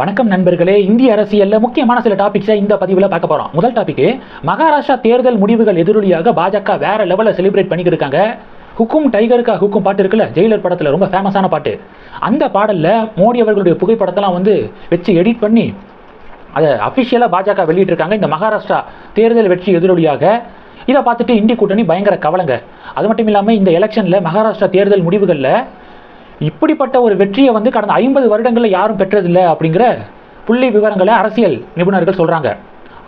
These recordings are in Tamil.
வணக்கம் நண்பர்களே. இந்திய அரசியல்ல முக்கியமான சில டாபிக்ஸை இந்த பதிவில் பார்க்க போறோம். முதல் டாபிக் மகாராஷ்டிரா தேர்தல் முடிவுகள் எதிரொலியாக பாஜக வேற லெவலில் செலிப்ரேட் பண்ணிக்கிட்டு இருக்காங்க. ஹுக்கும் டைகருக்கா ஹுக்கும் பாட்டு இருக்குல்ல ஜெயிலர் படத்தில் ரொம்ப ஃபேமஸான பாட்டு. அந்த பாடலில் மோடி அவர்களுடைய புகைப்படத்தெல்லாம் வந்து வச்சு எடிட் பண்ணி அதை அஃபிஷியலாக பாஜக வெளியிட்டிருக்காங்க. இந்த மகாராஷ்டிரா தேர்தல் வெற்றி எதிரொலியாக. இதை பார்த்துட்டு இந்தி கூட்டணி பயங்கர கவலைங்க. அது மட்டும் இல்லாமல் இந்த எலெக்ஷனில் மகாராஷ்டிரா தேர்தல் முடிவுகளில் இப்படிப்பட்ட ஒரு வெற்றியை வந்து கடந்த ஐம்பது வருடங்களில் யாரும் பெற்றதில்லை அப்படிங்கிற புள்ளி விவரங்களை அரசியல் நிபுணர்கள் சொல்கிறாங்க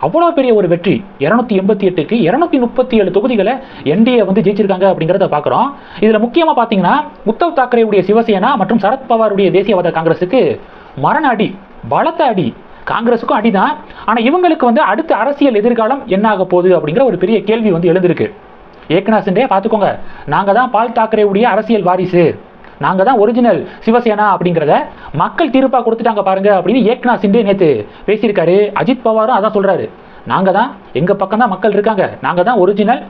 அவ்வளோ பெரிய ஒரு வெற்றி. இரநூத்தி எண்பத்தி எட்டுக்கு இரநூத்தி முப்பத்தி ஏழு தொகுதிகளை என்டிஏ வந்து ஜெயிச்சிருக்காங்க அப்படிங்கிறத பார்க்குறோம் இதில் முக்கியமாக பார்த்தீங்கன்னா உத்தவ் தாக்கரேவுடைய சிவசேனா மற்றும் சரத்பவாருடைய தேசியவாத காங்கிரஸுக்கு மரண அடி பலத்த அடி. காங்கிரஸுக்கும் அடிதான். ஆனால் இவங்களுக்கு வந்து அடுத்த அரசியல் எதிர்காலம் என்ன ஆக போகுது அப்படிங்கிற ஒரு பெரிய கேள்வி வந்து எழுந்திருக்கு. ஏக்நாத் சிண்டே பார்த்துக்கோங்க நாங்கள் தான் பால் தாக்கரேவுடைய அரசியல் வாரிசு. நாங்கள் தான் ஒரிஜினல் சிவசேனா அப்படிங்கிறத மக்கள் தீர்ப்பாக கொடுத்துட்டாங்க பாருங்க அப்படின்னு ஏக்நாத் சிண்டே நேற்று பேசியிருக்காரு. அஜித் பவாரும் அதான் சொல்கிறாரு நாங்கள் தான் எங்கள் பக்கம் தான் மக்கள் இருக்காங்க. நாங்கள் தான் ஒரிஜினல்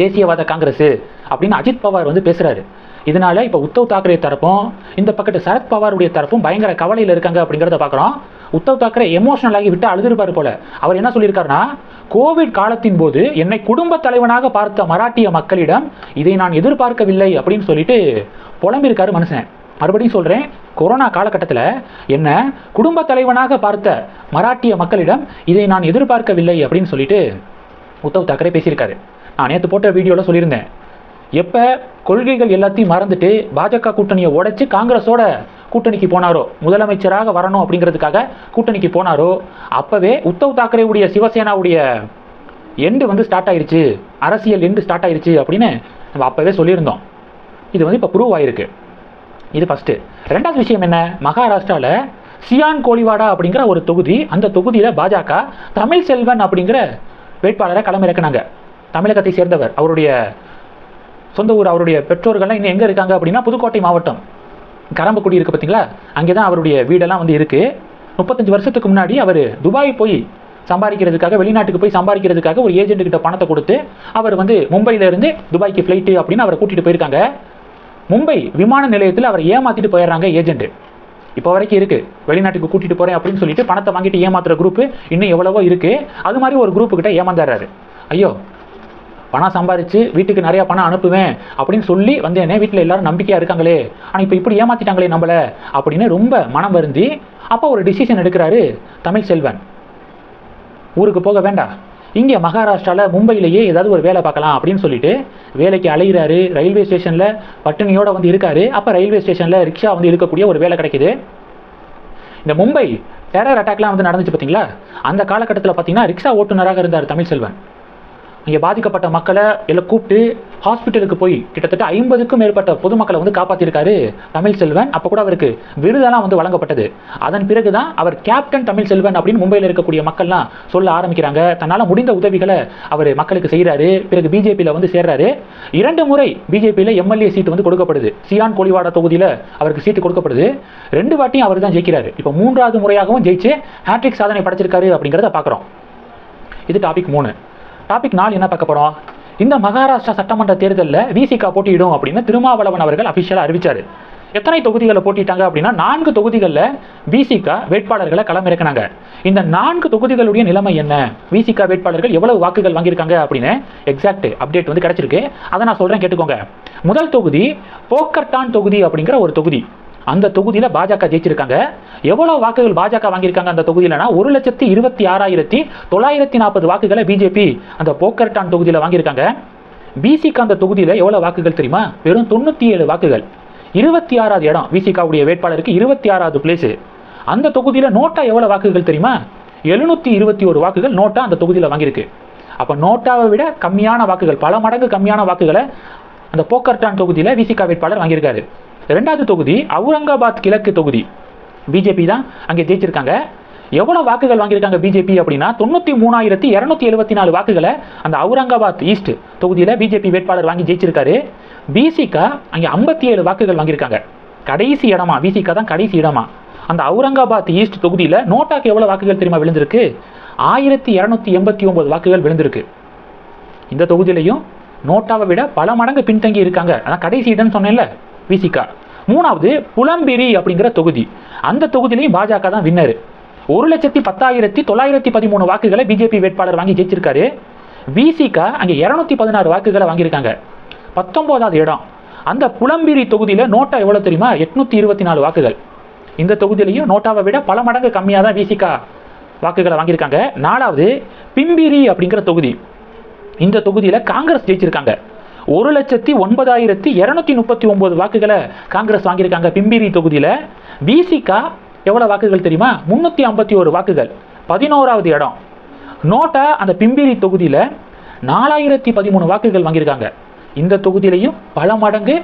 தேசியவாத காங்கிரஸ் அப்படின்னு அஜித் பவார் வந்து பேசுகிறாரு இதனால இப்போ உத்தவ் தாக்கரே தரப்பும் இந்த பக்கத்து சரத் பவாருடைய தரப்பும் பயங்கர கவலையில் இருக்காங்க அப்படிங்கிறத பார்க்குறோம் உத்தவ் தாக்கரே எமோஷனல் ஆகி விட்டு அழுதுருப்பாரு போல. அவர் என்ன சொல்லியிருக்காருன்னா கோவிட் காலத்தின் போது என்னை குடும்ப தலைவனாக பார்த்த மராட்டிய மக்களிடம் இதை நான் எதிர்பார்க்கவில்லை அப்படின்னு சொல்லிட்டு புலம்பியிருக்காரு மனுஷன். மறுபடியும் சொல்கிறேன் கொரோனா காலகட்டத்தில் என்ன குடும்ப தலைவனாக பார்த்த மராட்டிய மக்களிடம் இதை நான் எதிர்பார்க்கவில்லை அப்படின்னு சொல்லிட்டு உத்தவ் தாக்கரே பேசியிருக்காரு. நான் நேற்று போட்ட வீடியோவில் சொல்லியிருந்தேன். எப்போ கொள்கைகள் எல்லாத்தையும் மறந்துட்டு பாஜக கூட்டணியை உடைச்சு காங்கிரஸோட கூட்டணிக்கு போனாரோ? முதலமைச்சராக வரணும் அப்படிங்கிறதுக்காக கூட்டணிக்கு போனாரோ? அப்போவே உத்தவ் தாக்கரேவுடைய சிவசேனாவுடைய எண்டு வந்து ஸ்டார்ட் ஆயிருச்சு. அரசியல் எண்டு ஸ்டார்ட் ஆயிருச்சு அப்படின்னு நம்ம அப்போவே சொல்லியிருந்தோம். இது வந்து இப்போ ப்ரூவ் ஆயிருக்கு. இது ஃபஸ்ட்டு ரெண்டாவது விஷயம் என்ன? மகாராஷ்டிராவில் சியான் கோலிவாடா அப்படிங்கிற ஒரு தொகுதி அந்த தொகுதியில் பாஜக தமிழ் செல்வன் அப்படிங்கிற வேட்பாளரை களமிறக்குனாங்க. தமிழகத்தை சேர்ந்தவர். அவருடைய சொந்த ஊர் அவருடைய பெற்றோர்கள்லாம் இன்னும் எங்கே இருக்காங்க அப்படின்னா புதுக்கோட்டை மாவட்டம். கரம்பக்குடி இருக்குது பார்த்தீங்களா? அங்கே தான் அவருடைய வீடெல்லாம் வந்து இருக்குது முப்பத்தஞ்சு வருஷத்துக்கு முன்னாடி அவர் துபாய் போய் சம்பாதிக்கிறதுக்காக வெளிநாட்டுக்கு போய் சம்பாதிக்கிறதுக்காக ஒரு ஏஜென்ட் கிட்ட பணத்தை கொடுத்து அவர் வந்து மும்பையிலேருந்து துபாய்க்கு ஃப்ளைட்டு அப்படின்னு அவரை கூட்டிகிட்டு போயிருக்காங்க. மும்பை விமான நிலையத்தில் அவரை ஏமாற்றிட்டு போயிடுறாங்க ஏஜென்ட் இப்போ வரைக்கும் இருக்குது வெளிநாட்டுக்கு கூட்டிகிட்டு போகிறேன் அப்படின்னு சொல்லிட்டு பணத்தை வாங்கிட்டு ஏமாத்துற குரூப் இன்னும் எவ்வளவோ இருக்குது அது மாதிரி ஒரு குரூப்பு கிட்ட ஐயோ பணம் சம்பாரித்து வீட்டுக்கு நிறைய பணம் அனுப்புவேன் அப்படின்னு சொல்லி வந்து என்ன வீட்டில் எல்லாரும் நம்பிக்கையா இருக்காங்களே. ஆனால் இப்போ இப்படி ஏமாத்திட்டாங்களே நம்மள அப்படின்னு ரொம்ப மனம் வருந்தி அப்போ ஒரு டிசிஷன் எடுக்கிறாரு தமிழ் செல்வன். ஊருக்கு போக வேண்டாம். இங்கே மகாராஷ்டிராவில் மும்பையிலேயே ஏதாவது ஒரு வேலை பார்க்கலாம் அப்படின்னு சொல்லிட்டு வேலைக்கு அலைகிறாரு ரயில்வே ஸ்டேஷனில் பட்டினியோடு வந்து இருக்காரு. அப்போ ரயில்வே ஸ்டேஷனில் ரிக்ஷா வந்து இருக்கக்கூடிய ஒரு வேலை கிடைக்குது. இந்த மும்பை டெரர் அட்டாக்லாம் வந்து நடந்துச்சு பார்த்தீங்களா அந்த காலகட்டத்தில் பார்த்தீங்கன்னா ரிக்ஷா ஓட்டுநராக இருந்தார் தமிழ் செல்வன். இங்கே பாதிக்கப்பட்ட மக்களை எல்லாம் கூப்பிட்டு ஹாஸ்பிட்டலுக்கு போய் கிட்டத்தட்ட ஐம்பதுக்கும் மேற்பட்ட பொதுமக்களை வந்து காப்பாற்றிருக்காரு தமிழ் செல்வன். அப்போ கூட அவருக்கு விருதெல்லாம் வந்து வழங்கப்பட்டது. அதன் பிறகு தான் அவர் கேப்டன் தமிழ் செல்வன் அப்படின்னு மும்பையில் இருக்கக்கூடிய மக்கள்லாம் சொல்ல ஆரம்பிக்கிறாங்க. தன்னால் முடிந்த உதவிகளை அவர் மக்களுக்கு செய்கிறாரு பிறகு பிஜேபியில் வந்து சேர்றாரு. இரண்டு முறை பிஜேபியில் எம்எல்ஏ சீட்டு வந்து கொடுக்கப்படுது. சியான் கோலிவாடா தொகுதியில் அவருக்கு சீட்டு கொடுக்கப்படுது. ரெண்டு வாட்டியும் அவர் தான் ஜெயிக்கிறாரு. இப்போ மூன்றாவது முறையாகவும் ஜெயிச்சு ஹேட்ரிக் சாதனை படைச்சிருக்காரு அப்படிங்கிறத பார்க்குறோம் இது டாபிக் மூணு. டாபிக் நாலு என்ன பார்க்க போகிறோம் இந்த மகாராஷ்டிரா சட்டமன்ற தேர்தலில் விசிகா போட்டியிடும் அப்படின்னு திருமாவளவன் அவர்கள் அஃபிஷியலாக அறிவிச்சார். எத்தனை தொகுதிகளை போட்டிட்டாங்க அப்படின்னா நான்கு தொகுதிகளில் விசிகா வேட்பாளர்களை களமிறக்கினாங்க. இந்த நான்கு தொகுதிகளுடைய நிலைமை என்ன? விசிகா வேட்பாளர்கள் எவ்வளவு வாக்குகள் வாங்கியிருக்காங்க அப்படின்னு எக்ஸாக்ட் அப்டேட் வந்து கிடைச்சிருக்கு. அதை நான் சொல்கிறேன் கேட்டுக்கோங்க. முதல் தொகுதி போக்கர்டான் தொகுதி அப்படிங்கிற ஒரு தொகுதி. அந்த தொகுதியில் பாஜக ஜெயிச்சிருக்காங்க. எவ்வளோ வாக்குகள் பாஜக வாங்கியிருக்காங்க அந்த தொகுதியிலனா? ஒரு லட்சத்தி இருபத்தி ஆறாயிரத்தி தொள்ளாயிரத்தி நாற்பது வாக்குகளை பிஜேபி அந்த போக்கர்டான் தொகுதியில் வாங்கியிருக்காங்க. பிசிக்கு அந்த தொகுதியில் எவ்வளோ வாக்குகள் தெரியுமா? வெறும் தொண்ணூற்றி ஏழு வாக்குகள். இருபத்தி ஆறாவது இடம் விசிகாவுடைய வேட்பாளருக்கு இருபத்தி ஆறாவது பிளேஸு அந்த தொகுதியில் நோட்டா எவ்வளோ வாக்குகள் தெரியுமா? எழுநூற்றி இருபத்தி ஒரு வாக்குகள் நோட்டா அந்த தொகுதியில் வாங்கியிருக்கு. அப்போ நோட்டாவை விட கம்மியான வாக்குகள் பல மடங்கு கம்மியான வாக்குகளை அந்த போக்கர்டான் தொகுதியில் விசிகா வேட்பாளர் வாங்கியிருக்காரு. ரெண்டாவது தொகுதி அவுரங்காபாத் கிழக்கு தொகுதி. பிஜேபி தான் அங்கே ஜெயிச்சிருக்காங்க. எவ்வளோ வாக்குகள் வாங்கியிருக்காங்க பிஜேபி அப்படின்னா தொண்ணூற்றி மூணாயிரத்தி இரநூத்தி எழுபத்தி நாலு வாக்குகளை அந்த அவுரங்காபாத் ஈஸ்ட் தொகுதியில் பிஜேபி வேட்பாளர் வாங்கி ஜெயிச்சிருக்காரு. பிசிகா அங்கே ஐம்பத்தி ஏழு வாக்குகள் வாங்கியிருக்காங்க. கடைசி இடமா பிசிகா தான் கடைசி இடமா. அந்த அவுரங்காபாத் ஈஸ்ட் தொகுதியில் நோட்டாக்கு எவ்வளோ வாக்குகள் தெரியுமா விழுந்திருக்கு? ஆயிரத்தி இரநூத்தி எண்பத்தி ஒம்பது வாக்குகள் விழுந்திருக்கு. இந்த தொகுதியிலையும் நோட்டாவை விட பல மடங்கு பின்தங்கி இருக்காங்க அதான் கடைசி இடம்னு சொன்னேன்ல. விசிகா மூணாவது புலம்பிரி அப்படிங்கிற தொகுதி. அந்த தொகுதியிலையும் பாஜக தான் வின்னர் ஒரு லட்சத்தி பத்தாயிரத்தி தொள்ளாயிரத்தி பதிமூணு வாக்குகளை பிஜேபி வேட்பாளர் வாங்கி ஜெயிச்சிருக்காரு. விசிகா அங்கே இரநூத்தி பதினாறு வாக்குகளை வாங்கியிருக்காங்க. பத்தொம்போதாவது இடம். அந்த புலம்பிரி தொகுதியில் நோட்டா எவ்வளோ தெரியுமா? எட்நூத்தி இருபத்தி நாலு வாக்குகள். இந்த தொகுதியிலையும் நோட்டாவை விட பல மடங்கு கம்மியாக தான் விசிகா வாக்குகளை வாங்கியிருக்காங்க. நாலாவது பிம்பிரி அப்படிங்கிற தொகுதி. இந்த தொகுதியில் காங்கிரஸ் ஜெயிச்சிருக்காங்க. ஒரு லட்சத்தி ஒன்பதாயிரத்தி இரநூத்தி முப்பத்தி ஒன்பது வாக்குகளை காங்கிரஸ் வாங்கியிருக்காங்க. பிம்பிரி தொகுதியில் பிசிகா எவ்வளோ வாக்குகள் தெரியுமா? முந்நூற்றி ஐம்பத்தி ஒரு வாக்குகள். பதினோராவது இடம். நோட்டா அந்த பிம்பிரி தொகுதியில் நாலாயிரத்தி பதிமூணு வாக்குகள் வாங்கியிருக்காங்க. இந்த தொகுதியிலையும் பல மடங்கு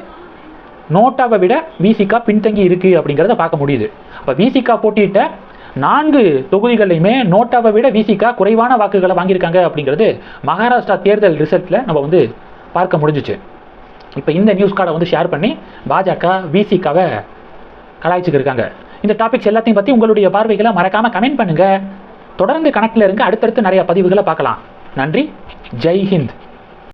நோட்டாவை விட விசிகா பின்தங்கி இருக்கு அப்படிங்கிறத பார்க்க முடியுது. அப்போ விசிகா போட்டியிட்ட நான்கு தொகுதிகளையுமே நோட்டாவை விட விசிகா குறைவான வாக்குகளை வாங்கியிருக்காங்க அப்படிங்கிறது மகாராஷ்டிரா தேர்தல் ரிசல்ட்டில் நம்ம வந்து பார்க்க முடிஞ்சிச்சு. இப்போ இந்த நியூஸ் கார்டை வந்து ஷேர் பண்ணி பாஜக விசிகாவை கலாய்ச்சிக்கு இருக்காங்க. இந்த டாபிக்ஸ் எல்லாத்தையும் பற்றி உங்களுடைய பார்வைகளை மறக்காமல் கமெண்ட் பண்ணுங்கள் தொடர்ந்து கணக்கில் இருங்க. அடுத்தடுத்து நிறைய பதிவுகளை பார்க்கலாம். நன்றி. ஜெய் ஹிந்த்.